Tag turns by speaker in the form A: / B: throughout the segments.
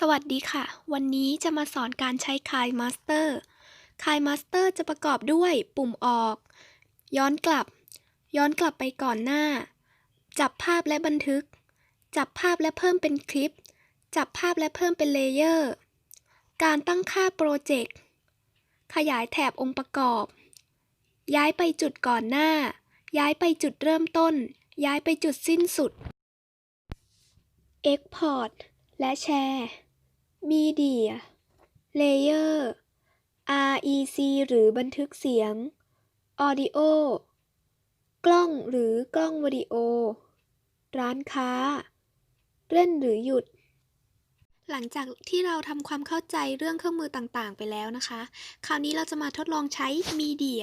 A: สวัสดีค่ะ วันนี้จะมาสอนการใช้ KineMaster KineMaster จะประกอบด้วยปุ่มออก ย้อนกลับ ย้อนกลับไปก่อนหน้า จับภาพและบันทึก จับภาพและเพิ่มเป็นคลิป จับภาพและเพิ่มเป็นเลเยอร์ การตั้งค่าโปรเจกต์ ขยายแถบองค์ประกอบ ย้ายไปจุดก่อนหน้า ย้ายไปจุดเริ่มต้น ย้ายไปจุดสิ้นสุด Export และแชร์ Media Layer REC หรือบันทึกเสียง Audio กล้องหรือกล้องวิดีโอ ร้านค้า เล่นหรือหยุด หลังจากที่เราทำความเข้าใจเรื่องเครื่องมือต่างๆ ไปแล้วนะคะ คราวนี้เราจะมาทดลองใช้ Media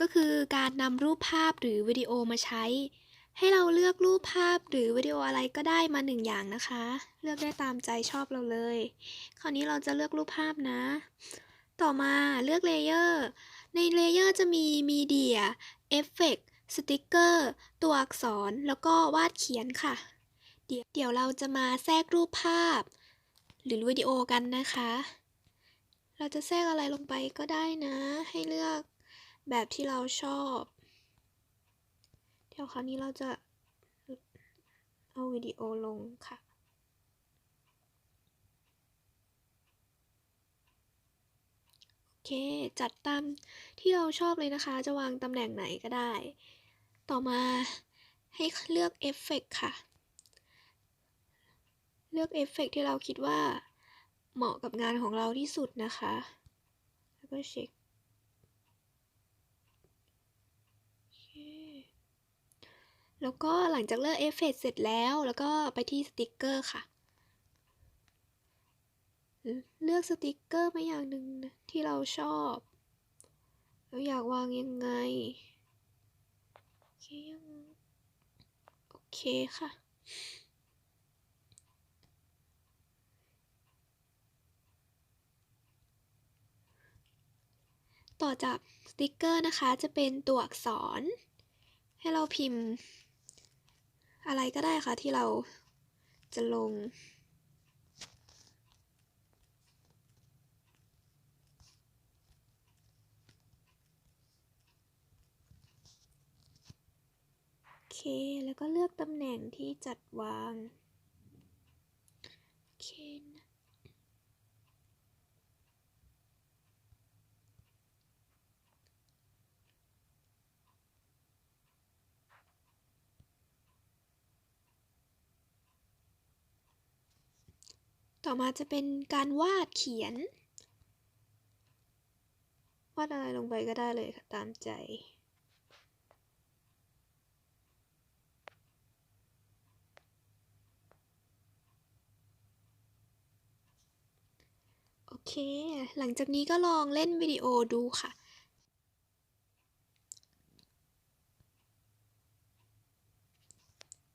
A: ก็คือการนำรูปภาพหรือวิดีโอมาใช้ ให้เราเลือกรูปภาพหรือวิดีโออะไรก็ได้มาหนึ่งอย่างนะคะ เลือกได้ตามใจชอบเราเลย คราวนี้เราจะเลือกรูปภาพนะ ต่อมาเลือกเลเยอร์ ในเลเยอร์จะมีมีเดียเอฟเฟกต์สติกเกอร์ ตัวอักษร แล้วก็วาดเขียนค่ะ เดี๋ยวเราจะมาแทรกรูปภาพ หรือวิดีโอกันนะคะ เราจะแทรกอะไรลงไปก็ได้นะ ให้เลือกแบบที่เราชอบ ดี๋ยวคราวนี้เราจะเอาวิดีโอลงค่ะ โอเค จัดตามที่เราชอบเลยนะคะ จะวางตำแหน่งไหนก็ได้ ต่อมาให้เลือกเอฟเฟกต์ค่ะ เลือกเอฟเฟกต์ที่เราคิดว่าเหมาะกับงานของเราที่สุดนะคะ แล้วก็เช็ค โอเค แล้วก็หลังจากเลือกเอฟเฟกต์เสร็จแล้ว แล้วก็ไปที่สติกเกอร์ค่ะ เลือกสติกเกอร์มาอย่างหนึ่งนะที่เราชอบแล้วอยากวางยังไง โอเคยังโอเคค่ะ ต่อจากสติกเกอร์นะคะจะเป็นตัวอักษร ให้เราพิมพ์ อะไรก็ได้ค่ะที่เราจะลง โอเค แล้วก็เลือกตำแหน่งที่จัดวาง โอเคนะ ต่อมาจะเป็นการวาดเขียน วาดอะไรลงไปก็ได้เลยค่ะตามใจ โอเค หลังจากนี้ก็ลองเล่นวิดีโอดูค่ะ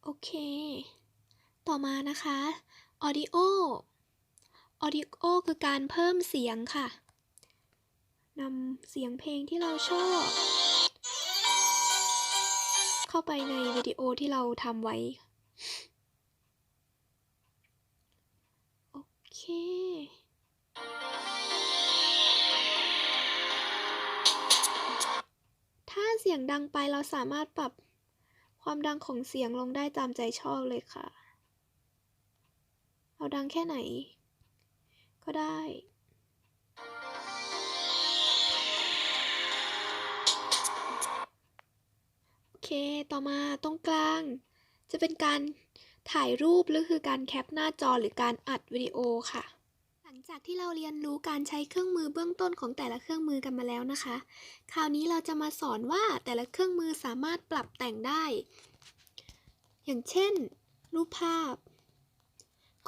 A: โอเค ต่อมานะคะ Audio Audio คือการเพิ่มเสียงค่ะนำเสียงเพลงที่เราชอบ เข้าไปในวิดีโอที่เราทำไว้ โอเค ถ้าเสียงดังไปเราสามารถปรับความดังของเสียงลงได้ตามใจชอบเลยค่ะ เอาดังแค่ไหน ก็ได้โอเคต่อมาตรงกลาง จะเป็นการถ่ายรูปหรือคือการแคปหน้าจอหรือการอัดวิดีโอค่ะ หลังจากที่เราเรียนรู้การใช้เครื่องมือเบื้องต้นของแต่ละเครื่องมือกันมาแล้วนะคะ คราวนี้เราจะมาสอนว่าแต่ละเครื่องมือสามารถปรับแต่งได้ อย่างเช่น รูปภาพ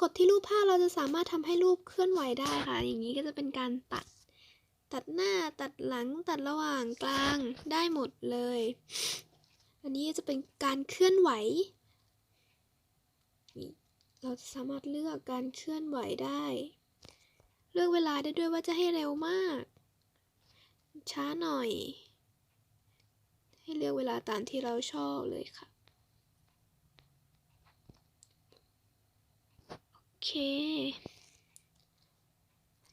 A: กดที่รูปภาพเราจะสามารถทำให้รูปเคลื่อนไหวได้ค่ะ อย่างนี้ก็จะเป็นการตัด ตัดหน้าตัดหลังตัดระหว่างกลางได้หมดเลย อันนี้จะเป็นการเคลื่อนไหว เราสามารถเลือกการเคลื่อนไหวได้ เลือกเวลาได้ด้วยว่าจะให้เร็วมาก ช้าหน่อย ให้เลือกเวลาตามที่เราชอบเลยค่ะ เค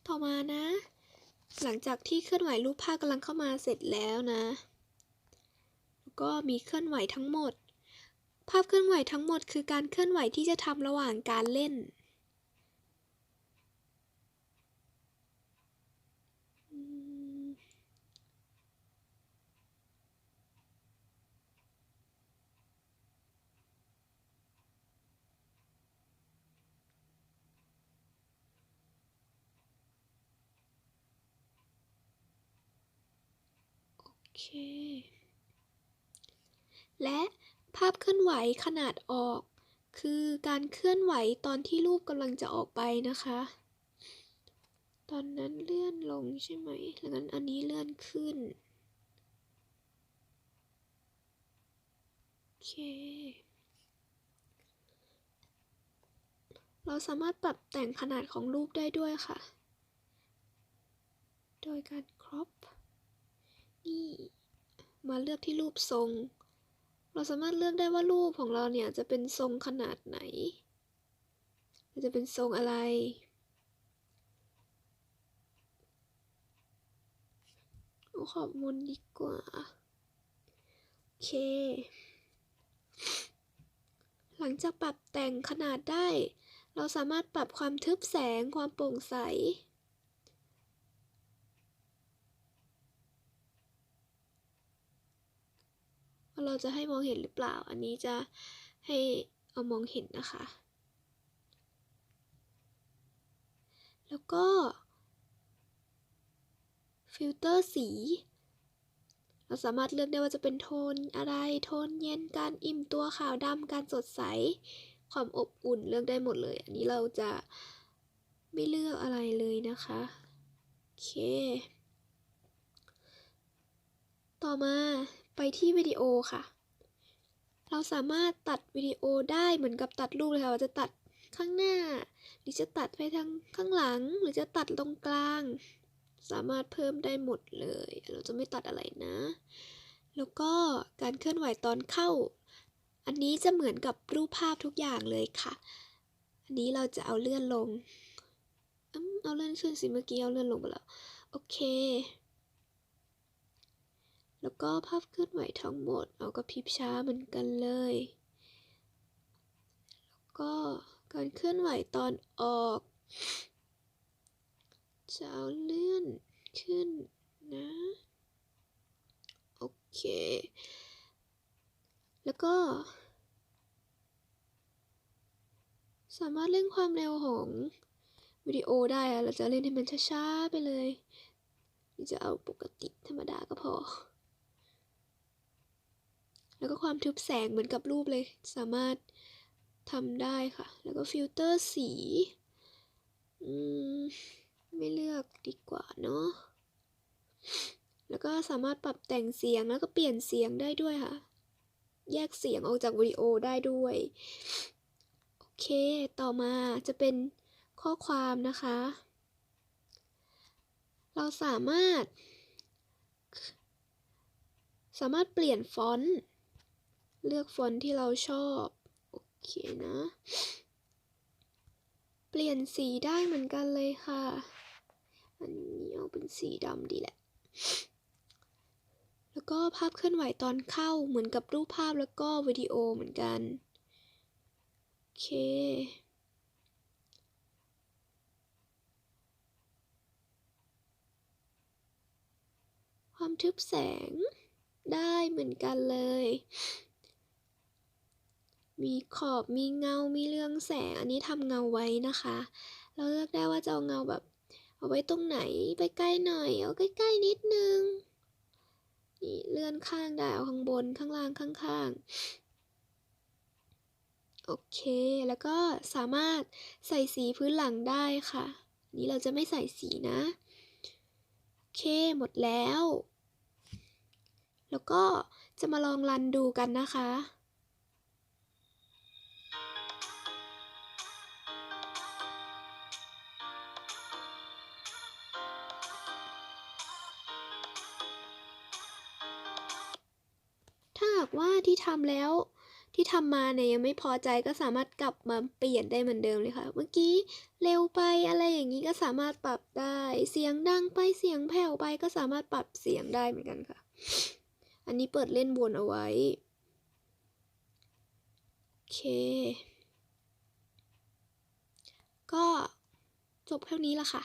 A: ต่อมานะ หลังจากที่เคลื่อนไหวรูปภาพกำลังเข้ามาเสร็จแล้วนะก็มีเคลื่อนไหวทั้งหมด ภาพเคลื่อนไหวทั้งหมดคือการเคลื่อนไหวที่จะทำระหว่างการเล่น เค และภาพเคลื่อนไหวขนาดออก คือการเคลื่อนไหวตอนที่รูปกำลังจะออกไปนะคะ ตอนนั้นเลื่อนลงใช่ไหมแล้วงั้นอันนี้เลื่อนขึ้น โอเค เราสามารถปรับแต่งขนาดของรูปได้ด้วยค่ะ โดยการ crop นี่ มาเลือกที่รูปทรง เราสามารถเลือกได้ว่ารูปของเราเนี่ยจะเป็นทรงขนาดไหน จะเป็นทรงอะไรอขอบมุนดีกว่า โอเค หลังจากปรับแต่งขนาดได้ เราสามารถปรับความทึบแสงความโปร่งใส ว่า เราจะให้มองเห็นหรือเปล่า อันนี้จะให้เอามองเห็นนะคะ แล้วก็ฟิลเตอร์สี เราสามารถเลือกได้ว่าจะเป็นโทนอะไร โทนเย็น การอิ่มตัวขาวดำ การสดใส ความอบอุ่น เลือกได้หมดเลย อันนี้เราจะไม่เลือกอะไรเลยนะคะ โอเค ต่อมา ที่วิดีโอค่ะ เราสามารถตัดวิดีโอได้เหมือนกับตัดรูปเลยค่ะว่าจะตัดข้างหน้า หรือจะตัดไปทางข้างหลัง หรือจะตัดตรงกลาง สามารถเพิ่มได้หมดเลย เราจะไม่ตัดอะไรนะ แล้วก็การเคลื่อนไหวตอนเข้า อันนี้จะเหมือนกับรูปภาพทุกอย่างเลยค่ะ อันนี้เราจะเอาเลื่อนลงอืมเอาเลื่อนขึ้นสิเมื่อกี้เอาเลื่อนลงไปแล้ว โอเค แล้วก็ภาพเคลื่อนไหวทั้งหมดเอากระพริบช้าเหมือนกันเลย แล้วก็การเคลื่อนไหวตอนออกจะเอาเลื่อนขึ้นนะ โอเค แล้วก็ สามารถเร่งความเร็วของวิดีโอได้อะเราจะเล่นให้มันช้าๆไปเลยจะเอาปกติธรรมดาก็พอ แล้วก็ความทึบแสงเหมือนกับรูปเลย สามารถทำได้ค่ะ แล้วก็ฟิลเตอร์สีอืมไม่เลือกดีกว่าเนาะแล้วก็สามารถปรับแต่งเสียงแล้วก็เปลี่ยนเสียงได้ด้วยค่ะ แยกเสียงออกจากวิดีโอได้ด้วย โอเค ต่อมาจะเป็นข้อความนะคะ เราสามารถ สามารถเปลี่ยนฟอนต์ เลือกฟอนต์ที่เราชอบ โอเคนะ เปลี่ยนสีได้เหมือนกันเลยค่ะ อันนี้เอาเป็นสีดำดีแหละ แล้วก็ภาพเคลื่อนไหวตอนเข้าเหมือนกับรูปภาพแล้วก็วิดีโอเหมือนกัน โอเคความทึบแสงได้เหมือนกันเลย มีขอบมีเงา มีเรืองแสง อันนี้ทำเงาไว้นะคะ เราเลือกได้ว่าจะเอาเงาแบบ เอาไว้ตรงไหน ไปใกล้หน่อย เอาใกล้ๆนิดนึง นี่เลื่อนข้างได้เอาข้างบนข้างล่างข้างๆ โอเค แล้วก็สามารถใส่สีพื้นหลังได้ค่ะ นี้เราจะไม่ใส่สีนะ โอเค หมดแล้ว แล้วก็จะมาลองรันดูกันนะคะ ว่าที่ทำแล้วที่ทำมาเนี่ยยังไม่พอใจก็สามารถกลับมาเปลี่ยนได้เหมือนเดิมเลยค่ะ เมื่อกี้เร็วไปอะไรอย่างนี้ก็สามารถปรับได้ เสียงดังไปเสียงแผ่วไปก็สามารถปรับเสียงได้เหมือนกันค่ะ อันนี้เปิดเล่นวนเอาไว้ โอเค ก็จบเท่านี้ละค่ะ